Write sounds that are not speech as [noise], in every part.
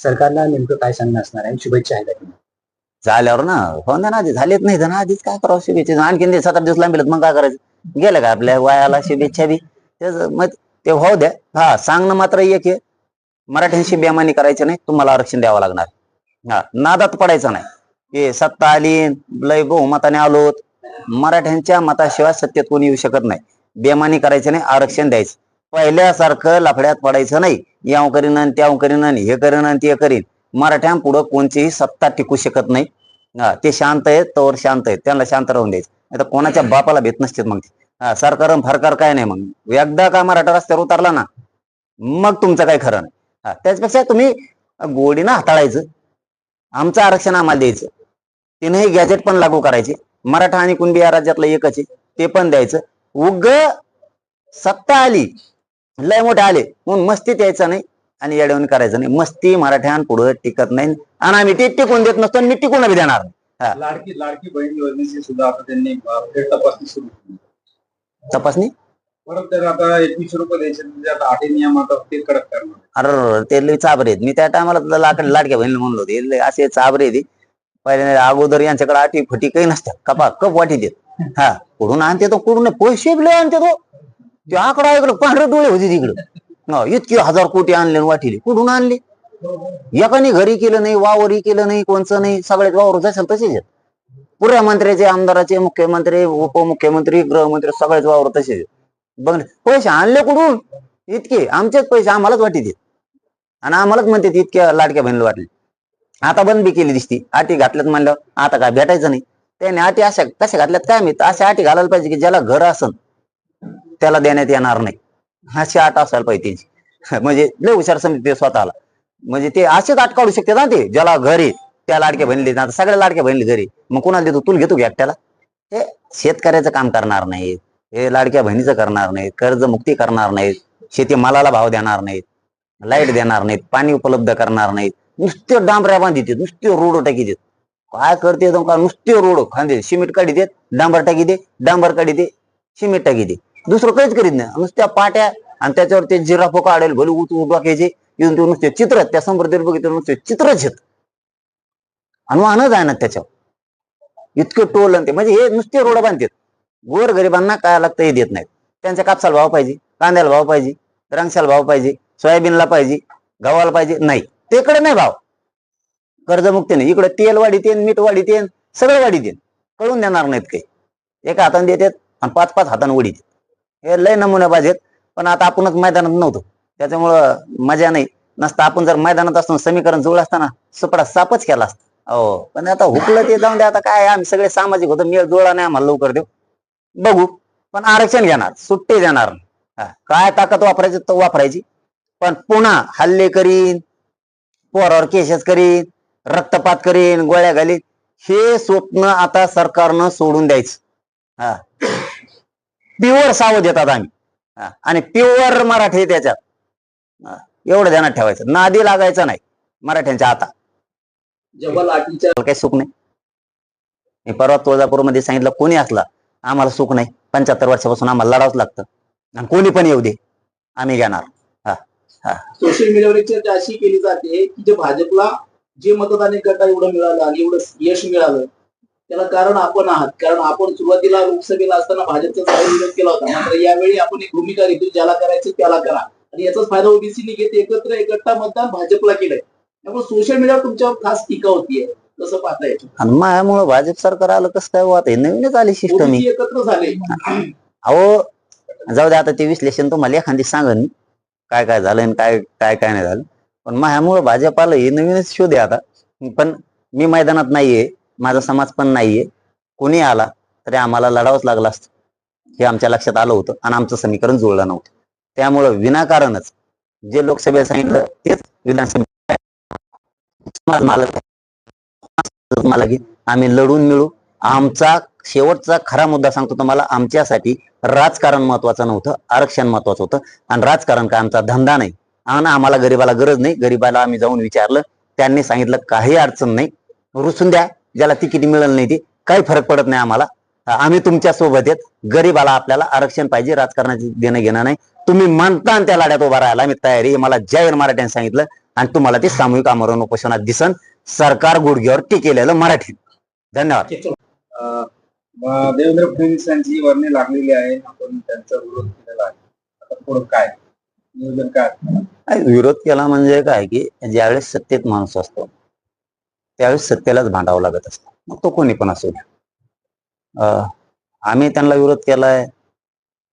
सरकारला नेमकं काय सांगणं असणार आहे? शुभेच्छा आहे का? झाल्यावर ना हो ना आधी झालेच नाही ना आधीच काय करावं शुभेच्छा? आणखीन ते सात आठ दिवस लांबील मग काय करायचं? गेलं का आपल्या वयाला शुभेच्छा बी? त्याच मग ते हो द्या. हा सांगणं मात्र एक आहे. मराठ्यांशी बेमानी करायची नाही तुम्हाला आरक्षण द्यावं लागणार. हा नादात पडायचं नाही. की सत्ता आली लय बहुमताने आलोत. मराठ्यांच्या मताशिवाय सत्तेत कोणी येऊ शकत नाही. बेमानी करायचं नाही आरक्षण द्यायचं. पहिल्यासारखं लफड्यात पडायचं नाही. याव करीन आणि त्याव करीन आणि हे करीन आणि ते करीन. मराठ्यांपुढं कोणतीही सत्ता टिकू शकत नाही. हा ते शांत आहेत तोवर शांत आहेत. त्यांना शांत राहून द्यायचं. नाही तर कोणाच्या बापाला भेट नसते मग हा सरकार फरकार काय नाही मग. एकदा का मराठा रस्त्यावर उतरला ना मग तुमचं काय खरं नाही. हा त्याच्यापेक्षा तुम्ही गोडीनं हाताळायचं. आमचं आरक्षण आम्हाला द्यायचं. तिनंही गॅजेट पण लागू करायचे. मराठा आणि कुणबी या राज्यातलं एकच आहे. ते पण द्यायचं. उग सत्ता आली. लय मोठे आले. म्हणून मस्तीत यायचं नाही आणि येडवून करायचं नाही. मस्ती मराठ्यांपुढं टिकत नाही. आणि आम्ही ते टिकून देत नसतो आणि मी टिकून बी देणार नाही. लाडकी लाडकी बहीण योजनेची सुद्धा आता त्यांनी तपासणी सुरू केली. तपासणी? परत आता एकवीसशे रुपये द्यायचे म्हणजे आता आठी नियम आता ते कडक करणार. अरे ते लय चाबरे आहेत. मी त्या टायमाला लाकड लाडक्या बहिणी म्हणलो होते. असे चाबरे आहेत पहिले अगोदर यांच्याकडे आठी फटी काही नसतात. कपा कप वाटी देत हा. कुठून आणते तो कुठून? पैसे बी लय आणते तो. ते आकडा ऐकलं पांढरे डोळे होते तिकडं. इतके हजार कोटी आणले आणि वाटिले. कुठून आणले? एकाने घरी केलं नाही वावरही केलं नाही कोणचं नाही. सगळ्यात वावर जायचं तसेच आहेत. पुऱ्या मंत्र्याचे आमदाराचे मुख्यमंत्री उपमुख्यमंत्री गृहमंत्री सगळेच वावर तसेच बघ पैसे आणले कुठून? इतके. आमचेच पैसे आम्हालाच वाटी आणि आम्हालाच म्हणते इतक्या लाडक्या बहिणीला वाटले. आता बंद बी केली दिसती. अटी घातल्यात म्हणलं आता काय भेटायचं नाही. त्याने अटी अशा कशा घातल्यात काय मी अशा अटी घालायला पाहिजे की ज्याला घर असन. त्याला देण्यात येणार नाही. अशी आट असायला पाहिजे त्यांची. [laughs] म्हणजे लय हुशार समजते स्वतःला. म्हणजे ते असेच आट काढू शकते ना ते ज्याला घरी त्या लाडक्या बहिणीला ना आता सगळ्या लाडक्या बहिणी घरी. मग कुणाला देतो? तुला घेतो की एकट्याला? हे शेतकऱ्याचं काम करणार नाहीत. हे लाडक्या बहिणीचं करणार नाहीत. कर्जमुक्ती करणार नाहीत. शेती मालाला भाव देणार नाहीत. लाइट देणार नाहीत. पाणी उपलब्ध करणार नाहीत. नुसते डांबऱ्या बांधित नुसते रोड टाकी देत. काय करते का नुसते रोड. खांदे सिमेंट काढी देत डांबर टाकी दे डांबर काढी दे सिमेंट टाकी दे. दुसरं काहीच करीत नाही. नुसत्या पाट्या आणि त्याच्यावर ते जिराफो काढेल भले उठ उठ टाकायचे येऊन ते नुसते चित्र त्या समृद्धीवर बघितलं नुसते चित्रच आहेत. आणि वाहनच आहे ना त्याच्यावर. इतकं टोल आणि ते म्हणजे हे नुसते रोड बांधतात. गोर गरिबांना काय लागतं हे देत नाहीत. त्यांच्या कापसाला भाव पाहिजे कांद्याला भाव पाहिजे द्राक्षाला भाव पाहिजे सोयाबीनला पाहिजे गव्हाला पाहिजे नाही. तेकडे नाही भाव. कर्जमुक्ती नाही. इकडे तेल वाढीत मीठ वाढीत सगळं वाढीत कळून देणार नाहीत काही. एका हाताने देतात आणि पाच पाच हाताने उडीत. हे लय नमुने पाहिजेत पण आता आपणच मैदानात नव्हतो. त्याच्यामुळं मजा नाही. नसतं आपण जर मैदानात असतो समीकरण जुळलं असताना सुपडा सापच केला असता. हो. पण आता हुकलं ते जाऊन दे. आता काय आम्ही सगळे सामाजिक होतो. मेळ जुळला नाही आम्हाला लवकर देऊ. बघू. पण आरक्षण घेणार. सुट्टी देणार काय ताकद वापरायची तो वापरायची. पण पुन्हा हल्ले करीन पोरावर केसेस करीन रक्तपात करीन गोळ्या घालीन हे स्वप्न आता सरकारनं सोडून द्यायचं. हा. प्युअर सावध येतात आम्ही. हा, आणि प्युअर मराठी त्याच्यात. हा, एवढं ध्यानात ठेवायचं. नादी लागायचं नाही मराठ्यांच्या आता जेव्हा लाठीच्या मला काही सुख नाही. मी परवा तुळजापूरमध्ये सांगितलं कोणी असला आम्हाला सुख नाही. पंच्याहत्तर वर्षापासून आम्हाला लढावंच लागतं. आणि कोणी पण येऊ दे. आम्ही घेणार. सोशल मीडियावर चर्चा अशी केली जाते की जे भाजपला जे मतदान गटा एवढं मिळालं आणि एवढं यश मिळालं त्याला कारण आपण आहात. कारण आपण सुरुवातीला लोकसभेला असताना भाजपचा जाहीर विरोध केला होता. मात्र यावेळी आपण एक भूमिका घेतो ज्याला करायचं त्याला करा. आणि याचाच फायदा ओबीसीने घेत एकत्र एक गट्टा मतदान भाजपला केलंय. त्यामुळे सोशल मीडियावर तुमच्यावर खास टीका होतीये. कसं पाहता येतं. आणि माझ्यामुळं भाजप सरकार आलं कसं काय वाट नवीनच आली सिस्टम एकत्र झाले. अहो जाऊ दे आता ते विश्लेषण तुम्हाला एखादी सांगन. काय काय झालं आणि काय काय काय नाही झालं. पण माझ्यामुळं भाजप आलं हे नवीनच शोध आहे आता. पण मी मैदानात नाहीये. माझा समाज पण नाहीये. कोणी आला तरी आम्हाला लढावंच लागला असतं. हे आमच्या लक्षात आलं होतं आणि आमचं समीकरण जुळलं नव्हतं. त्यामुळं विनाकारणच जे लोकसभेला सांगितलं तेच विधानसभा आम्ही लढून मिळू. आमचा शेवटचा खरा मुद्दा सांगतो तुम्हाला आमच्यासाठी राजकारण महत्वाचं नव्हतं आरक्षण महत्वाचं होतं. आणि राजकारण काय आमचा धंदा नाही. आणि आम्हाला गरीबाला गरज नाही. गरीबाला आम्ही जाऊन विचारलं. त्यांनी सांगितलं काही अडचण नाही. रुसून द्या. ज्याला तिकीट मिळेल नाही ते काही फरक पडत नाही आम्हाला. आम्ही तुमच्यासोबत आहेत गरीबाला आपल्याला आरक्षण पाहिजे राजकारणाची देणं घेणं नाही. तुम्ही म्हणता आणि त्या लढ्यात उभा राहायला मी तयारी. मला जाहीर मराठ्याने सांगितलं आणि तुम्हाला ते सामूहिक आमरण उपोषणात दिसन. सरकार गुडघ्यावर टिकेलेलं मराठी. धन्यवाद. देवेंद्र फडणवीस यांची वर्णी लागलेली आहे. आपण त्यांचा विरोध केलेला आहे. आता पुढे काय? नियोजन काय? विरोध केला म्हणजे काय की ज्यावेळेस सत्तेत माणूस असतो त्यावेळेस सत्तेलाच भांडावं लागत असतं. मग तो कोणी पण असू द्या. अं, आम्ही त्यांना विरोध केलाय.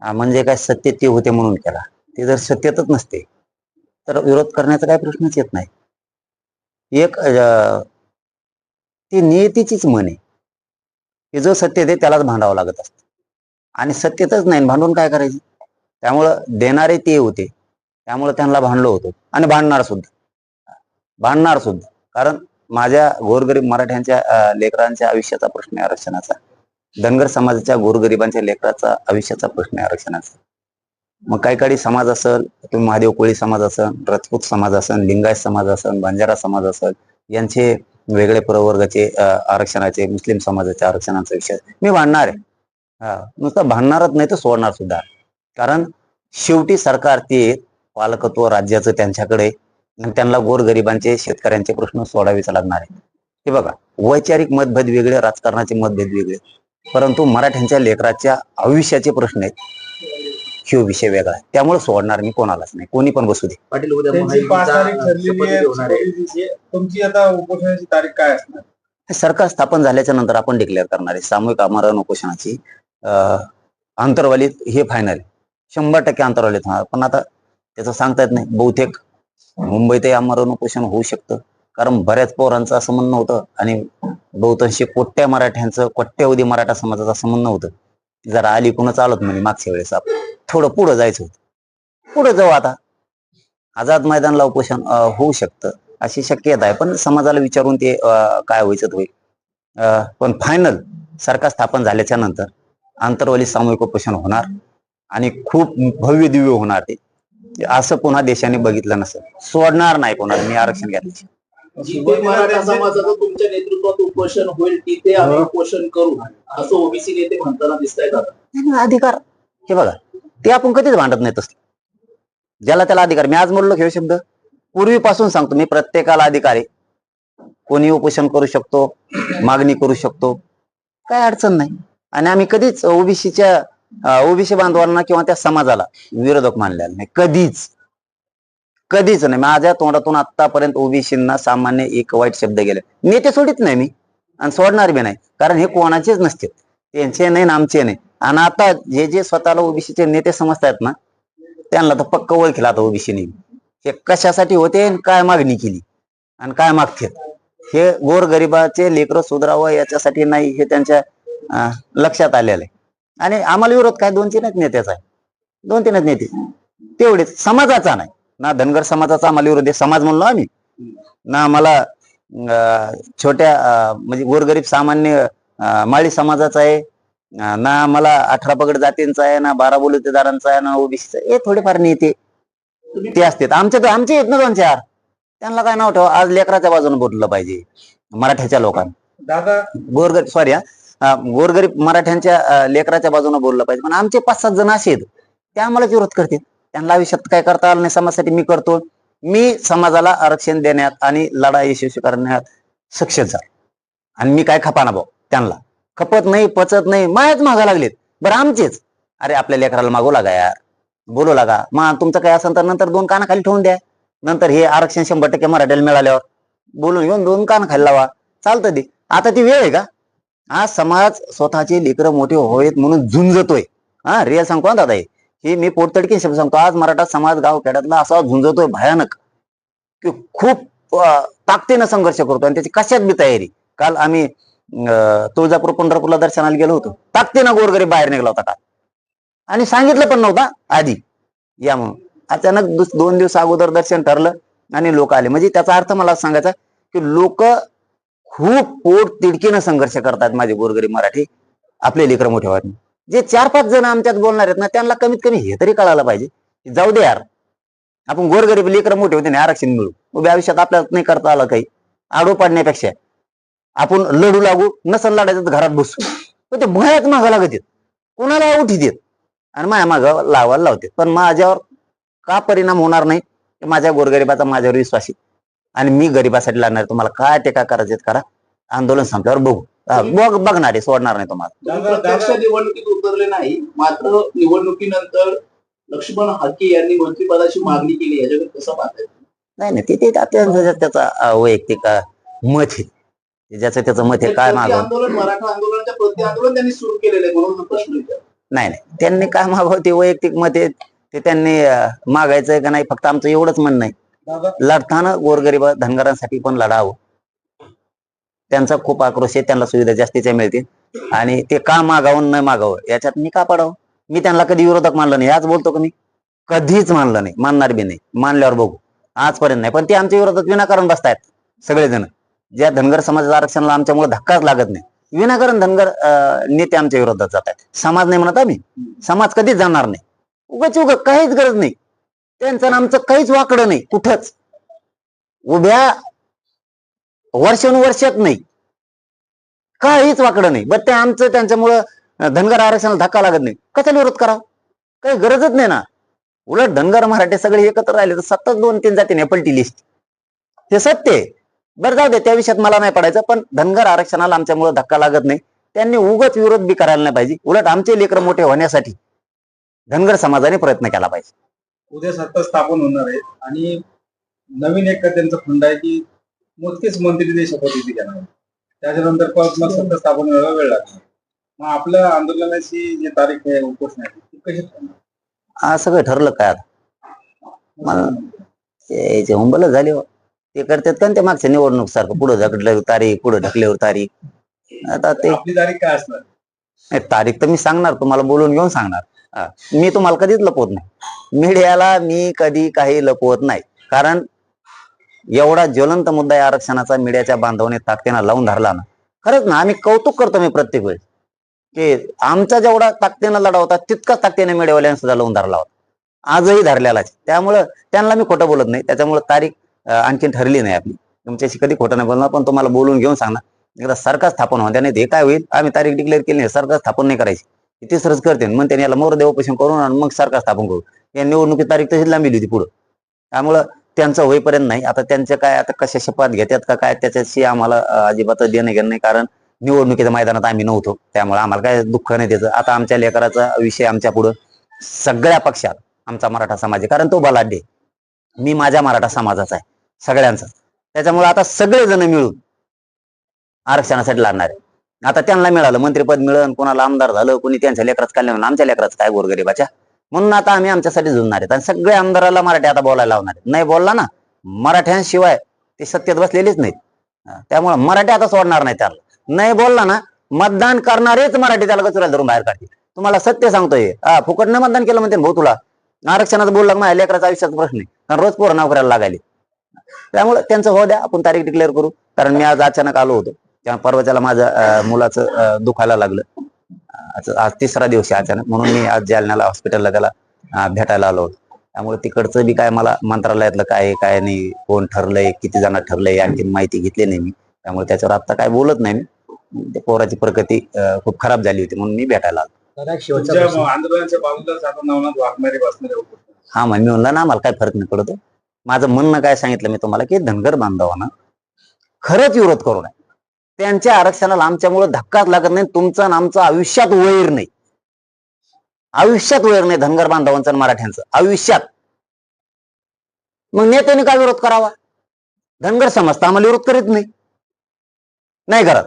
म्हणजे काय सत्तेत ते होते म्हणून केला. ते जर सत्यतच नसते तर विरोध करण्याचा काय प्रश्नच येत नाही. एक ती नियतीचीच म्हण आहे की जो सत्य दे त्यालाच भांडावं लागत असतं. आणि सत्यतच नाही भांडून काय करायचं? त्यामुळं देणारे ते होते. त्यामुळे त्यांना भांडलो होतो. आणि भांडणार सुद्धा. भांडणार सुद्धा. कारण माझ्या गोरगरीब मराठ्यांच्या लेकरांच्या आयुष्याचा प्रश्न आहे आरक्षणाचा. धनगर समाजाच्या गोरगरिबांच्या लेकराचा आयुष्याचा प्रश्न आहे आरक्षणाचा. मग काही काही समाज असेल तुम्ही महादेव कोळी समाज असेल राजपूत समाज असेल लिंगायत समाज असेल बंजारा समाज असेल यांचे वेगळे प्रवर्गाचे आरक्षणाचे मुस्लिम समाजाच्या आरक्षणाचा विषय. मी भांडणार आहे. हा नुसतं भांडणारच नाही तर सोडणार सुद्धा. कारण शेवटी सरकार ते पालकत्व राज्याचं त्यांच्याकडे त्यांना गोरगरिबांचे शेतकऱ्यांचे प्रश्न सोडावेच लागणार आहे हे बघा वैचारिक मतभेद वेगळे राजकारणाचे मतभेद वेगळे. परंतु मराठ्यांच्या लेकराच्या आयुष्याचे प्रश्न आहेत. ह्यो विषय वेगळा आहे. त्यामुळे सोडणार मी कोणालाच नाही. कोणी पण बसू दे. पाटील उद्या त्यांची पाच तारीख महायुतीचा ठरलेली शपथ आहे. होणार आहे. दिवशी. तुमची आता उपोषणाची तारीख काय असणार? हे सरकार स्थापन झाल्याच्यानंतर आपण डिक्लेअर करणार आहे. सामूहिक आमरण उपोषणाची अं, अंतर्वालीत हे फायनल शंभर टक्के अंतर्वालीत होणार. पण आता त्याचं सांगता येत नाही. बहुतेक मुंबईतही आमरण उपोषण होऊ शकतं. कारण बऱ्याच पोरांचं असं म्हणणं होतं आणि बहुतांशी कोट्या मराठ्यांचं कोट्यावधी मराठा समाजाचं असं म्हणणं होतं. जरा आली कुणच आलोत म्हणे मागच्या वेळेस आपण थोडं पुढं जायचं होतं. पुढे जाऊ आता. आझाद मैदानला उपोषण होऊ शकतं अशी शक्यता आहे. पण समाजाला विचारून ते काय व्हायचं होईल. पण फायनल सरकार स्थापन झाल्याच्यानंतर आंतरवाली सामूहिक उपोषण होणार आणि खूप भव्य दिव्य होणार ते. असं पुन्हा देशाने बघितलं नसेल. सोडणार नाही कोणाला मी आरक्षण घेतलं. जिथे मराठा समाजाचं तुमच्या नेतृत्वात उपोषण होईल तिथे आम्ही उपोषण करू. असं ओबीसी नेते म्हणताना दिसत आहेत अधिकार. हे बघा ते आपण कधीच भांडत नाही तसलं ज्याला त्याला अधिकार. मी आज म्हणलो घेऊ शब्द पूर्वीपासून सांगतो. मी प्रत्येकाला अधिकार. आहे कोणी उपोषण करू शकतो मागणी करू शकतो. काय अडचण नाही. आणि आम्ही कधीच ओबीसीच्या ओबीसी बांधवांना किंवा त्या समाजाला विरोधक मानलेला नाही. कधीच. कधीच नाही. माझ्या तोंडातून आतापर्यंत ओबीसींना सामान्य एक वाईट शब्द गेले. नेते सोडित नाही मी. आणि सोडणार बी नाही. कारण हे कोणाचेच नसते. त्यांचे नाही आमचे नाही. आणि आता जे जे स्वतःला ओबीसीचे नेते समजतायत ना त्यांना तर पक्क ओळखीला आता ओबीसी नाही हे कशासाठी होते आणि काय मागणी केली? आणि काय मागतात? हे गोरगरिबाचे लेकर सुधरावं याच्यासाठी नाही हे त्यांच्या लक्षात आलेलं आहे. आणि आम्हाला विरोध काय? दोन तीनच नेत्याचा आहे. दोन तीनच नेते. तेवढेच. समाजाचा नाही. ना धनगर समाजाचा आम्हाला विरोध आहे. समाज म्हणलो आम्ही. ना आम्हाला छोट्या म्हणजे गोरगरीब सामान्य माळी समाजाचा आहे. ना मला अठरा पगड जातींचा आहे ना बारा बोलतेदारांचा आहे ना ओबीसीचा हे थोडेफार नेते. ते असतात. आमच्या तर आमचे आहेत ना दोन चार. त्यांना काय नाव ठेवा. आज लेकराच्या बाजूने बोललं पाहिजे. मराठ्याच्या लोकांना. दादा. गोरगरीब सॉरी हा. गोरगरीब मराठ्यांच्या लेकराच्या बाजूने बोललं पाहिजे. पण आमचे पाच सात जण असे आहेत. ते आम्हालाच विरोध करतील. त्यांना आयुष्यात काय करता आलं नाही समाजासाठी मी करतो मी समाजाला आरक्षण देण्यात आणि लढा यशस्वी करण्यात सक्षम झालो. आणि मी काय खपाना भाऊ? त्यांना. खपत नाही पचत नाही मायाच मागा लागलेत. बरं आमचेच. अरे आपल्या लेकराला मागू लागा यार. बोलू लागा. मग तुमचं काय असेल तर नंतर दोन कानाखाली ठेवून द्या. नंतर हे आरक्षण शंभर टक्के मराठ्याला मिळाल्यावर बोलून घेऊन दोन कानाखाली लावा. चालतं ते. आता ती वेळ आहे का? हा समाज स्वतःचे लेकरं मोठे होयत म्हणून झुंजतोय. हा रिअल सांगतो ना दादा हे. मी पोटतडकी शब्द सांगतो. आज मराठा समाज गाव खेड्यातला असा झुंजतोय भयानक. की खूप ताकदीनं संघर्ष करतो आणि त्याची कशात बी तयारी. काल आम्ही तुळजापूर पंढरपूरला दर्शनाला गेलो होतो. ताकदीनं गोरगरीब बाहेर निघला होता काल. आणि सांगितलं पण नव्हता आधी. या म्हणून. अचानक दोन दिवस अगोदर दर्शन ठरलं आणि लोक आले. म्हणजे त्याचा अर्थ मला सांगायचा की लोक खूप पोट तिडकीनं संघर्ष करतात माझे गोरगरीब मराठी. आपले लेकर मोठे वाटणे जे चार पाच जण आमच्यात बोलणार आहेत ना त्यांना कमीत कमी हे तरी कळायला पाहिजे. जाऊ दे यार. आपण गोरगरीब लेकर मोठे होते ना आरक्षण मिळू. उभ्या आयुष्यात आपल्याला नाही करता आलं काही. आडू पाडण्यापेक्षा. आपण लढू लागू नसन लढायचं घरात बसू. पण ते भयात मागा लागत कोणाला उठी देत? आणि माझ्या माग लावायला लावते. पण माझ्यावर का परिणाम होणार नाही? माझ्या गोरगरिबाचा माझ्यावर विश्वास आहे. आणि मी गरिबासाठी लढणार तुम्हाला काय ते काय करायचे करा. आंदोलन संपल्यावर बघू. हा, बघ बघणार आहे सोडणार नाही तुम्हाला. प्रत्यक्ष निवडणुकीत उतरले नाही मात्र निवडणुकीनंतर लक्ष्मण हाके यांनी मंत्रिपदाची मागणी केली याच्याकडे कसं पाहताय? नाही नाही ते- ते त्या- त्यांचं त्याचा अं, वैयक्तिक अं, मत आहे. ते ज्याचं त्याचं मत आहे काय मागव आंदोलन मराठा आंदोलनाच्या प्रति आंदोलन त्यांनी सुरू केलेलं आहे म्हणून हा प्रश्न नाही नाही त्यांनी काय मागावं ते वैयक्तिक मत आहे ते त्यांनी अं, मागायचंय का नाही फक्त आमचं एवढंच म्हणणं आहे. लढताना गोरगरीब धनगरांसाठी पण लढावं. त्यांचा खूप आक्रोश आहे त्यांना सुविधा जास्तीच्या मिळतील. आणि ते का मागावं न मागावं याच्यात मी का पडावं? मी त्यांना कधी विरोधक मानलं नाही. आज बोलतो का मी? कधीच मानलं नाही. मानणार बी नाही. मानल्यावर बघू. आजपर्यंत नाही. पण ते आमच्या विरोधात विनाकारण बसतायत सगळेजण. ज्या धनगर समाजाच्या आरक्षणाला आमच्यामुळे धक्काच लागत नाही. विनाकारण धनगर नेते आमच्या विरोधात जात आहेत समाज नाही म्हणत आम्ही. समाज कधीच जाणार नाही. उगाच उग काहीच गरज नाही. त्यांचं आमचं काहीच वाकडं नाही कुठंच. उभ्या वर्षानुवर्षात नाही. काहीच वाकडं नाही. बट ते आमचं त्यांच्यामुळं धनगर आरक्षणाला धक्का लागत नाही. कशाला विरोध करा काही गरजच नाही ना. उलट धनगर मराठे सगळे एकत्र राहिले तर सतत दोन तीन जातीने पलटी लिस्ट हे सत्य आहे. बरं जाऊ दे त्या विषयात मला नाही पडायचं पण धनगर आरक्षणाला आमच्यामुळे धक्का लागत नाही. त्यांनी उगत विरोध बी करायला नाही पाहिजे. उलट आमचे लेकर मोठे होण्यासाठी धनगर समाजाने प्रयत्न केला पाहिजे. उद्या सत्ता स्थापन होणार आहे आणि नवीन एक त्यांचा फंड आहे की मोजकेच मंत्री ते शपथविधी घेणार आहेत. त्याच्यानंतर परत मग सत्ता स्थापन व्हायला वेळ लागणार मग आपल्या आंदोलनाची जी तारीख आहे उपोषणाची ती कशी ठरणार आज सगळं ठरलं काय आता ते हुंबल झाले हो. ते करतात का ते मागच्या निवडणूक सारखं पुढे ढकलल्यावर तारीख पुढे ढकल्यावर तारीख आता ते तारीख काय असणार तारीख तर मी सांगणार तुम्हाला बोलून घेऊन सांगणार हा. मी तुम्हाला कधीच लपवत नाही. मीडियाला मी कधी काही लपवत नाही. कारण एवढा ज्वलंत मुद्दा आहे आरक्षणाचा मीडियाच्या बांधवाने ताकदीनं लावून धरला ना. खरंच ना आम्ही कौतुक करतो मी प्रत्येक वेळेस. की आमचा जेवढा ताकदीनं लढा होता तितकाच ताकदीने मीडियावाल्याने सुद्धा लावून धरला होता. आजही धरलेलाच त्यामुळं त्यांना मी खोटं बोलत नाही. त्याच्यामुळे तारीख आणखी आणखीन ठरली नाही आपली. तुमच्याशी कधी खोटं नाही बोलणार पण तुम्हाला बोलून घेऊन सांगणार. एकदा सरकार स्थापन होऊन नाही हे काय होईल? आम्ही तारीख डिक्लेअर केली नाही सरकार स्थापन नाही करायची. तिसरंच करते. मग त्यांनी याला मोर देवोपोषण करून आणि मग सरकार स्थापन करू. या निवडणुकी तारीख तशीच लांबली होती पुढं. त्यामुळं त्यांचं होईपर्यंत नाही. आता त्यांच्या काय आता कशा शपथ घेतात का काय त्याच्याशी आम्हाला अजिबात देणं घेणं नाही. कारण निवडणुकीच्या मैदानात आम्ही नव्हतो. त्यामुळे आम्हाला काय दुःख नाही त्याचं. आता आमच्या लेकराचा विषय आमच्या पुढं सगळ्या पक्षात आमचा मराठा समाज आहे. कारण तो बलाढ्य मी माझ्या मराठा समाजाचा आहे. सगळ्यांचा. त्याच्यामुळे आता सगळेजण मिळून आरक्षणासाठी लढणार आहे. आता त्यांना मिळालं मंत्रीपद मिळेल कोणाला आमदार झालं कोणी त्यांच्या लेकरात कल्याण आमच्या लेकरात काय गोरगरीबाच्या म्हणून आता आम्ही आमच्यासाठी झुंजणार आहेत. आणि सगळ्या आमदाराला मराठी आता बोलायला लावणार आहेत. नाही बोलला ना मराठ्यांशिवाय ते सत्तेत बसलेलेच नाहीत. त्यामुळे मराठी आता सोडणार नाही त्याला. नाही बोलला ना मतदान करणारेच मराठी त्याला गचुऱ्याला धरून बाहेर काढतील. तुम्हाला सत्य सांगतोय. हा फुकट न मतदान केलं म्हणते ना भाऊ तुला. आरक्षणाचं बोलला माझ्या लेकराचा आयुष्याचा प्रश्न आहे. कारण रोज पोरं नोकऱ्याला लागायले. त्यामुळे त्यांचं हो द्या आपण तारीख डिक्लेअर करू. कारण मी आज अचानक आलो होतो. त्या परवाच्याला माझं अं, मुलाचं दुखायला लागलं. आज आज तिसरा दिवस आहे अचानक. म्हणून मी आज जालन्याला हॉस्पिटलला त्याला भेटायला आलो होतो. त्यामुळे तिकडचं बी काय मला मंत्रालयातलं काय काय नाही कोण ठरलंय किती जण ठरलंय आणखी माहिती घेतली नाही मी. त्यामुळे त्याच्यावर आता काय बोलत नाही मी. ते पोराची प्रगती खूप खराब झाली होती म्हणून मी भेटायला आलो. हा मग मी म्हणलं ना आम्हाला काय फरक नाही पडतो माझं म्हणणं काय सांगितलं मी तुम्हाला की धनगर बांधवांना खरंच विरोध करू नये त्यांच्या आरक्षणाला आमच्यामुळे धक्काच लागत नाही. तुमचा आणि आमचं आयुष्यात वैर नाही. आयुष्यात वैर नाही धनगर बांधवांचं मराठ्यांचं. आयुष्यात. मग नेत्याने काय विरोध करावा? धनगर समजता तर आम्हाला विरोध करीत नाही. नाही करत.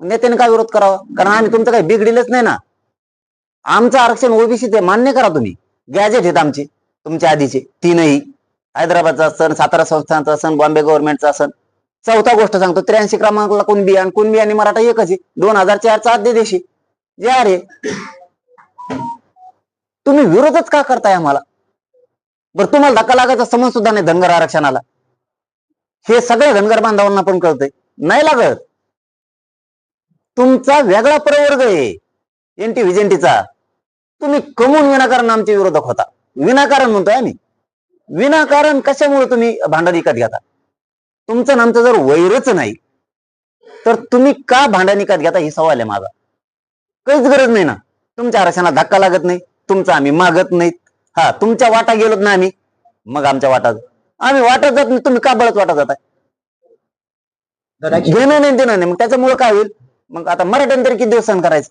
नेत्याने काय विरोध करावा? कारण आम्ही तुमचं काही बिघडिलच नाही ना. आमचं आरक्षण ओबीसी ते मान्य करा तुम्ही. गॅजेट आहेत आमचे. तुमच्या आधीचे. तीनही. हैदराबादचा असन सातारा संस्थानचा असन बॉम्बे गव्हर्नमेंटचा असन. चौथा गोष्ट सांगतो त्र्याऐंशी क्रमांकाला कुणबी आणि कुणबी आणि मराठा एकच आहे. दोन हजार चारचा अध्यादेशी जे अरे तुम्ही विरोधच का करताय आम्हाला? बरं तुम्हाला धक्का लागायचा समज सुद्धा नाही धनगर आरक्षणाला. हे सगळ्या धनगर बांधवांना पण कळतंय. नाही लागत. तुमचा वेगळा प्रवर्ग आहे एनटी व्हिजेंटीचा तुम्ही कमवून विनाकारण आमचे विरोधक होता. विनाकारण म्हणतोय आम्ही. विनाकारण कशामुळे तुम्ही भांडण विकत घेता? तुमचं आमचं जर वैरच नाही तर तुम्ही का भांडण विकत घेता? ही सवाल आहे माझा. काहीच गरज नाही ना. तुमच्या आरक्षणाला धक्का लागत नाही. तुमचं आम्ही मागत नाहीत हा तुमच्या वाटा गेलोत ना आम्ही. मग आमच्या वाटा आम्ही वाटत जात नाही. तुम्ही का बळत वाटत जाताय? घेणं नाही देणं नाही. मग त्याच्यामुळे काय होईल? मग आता मराठ्याने तरी किती दिवस सहन करायचं?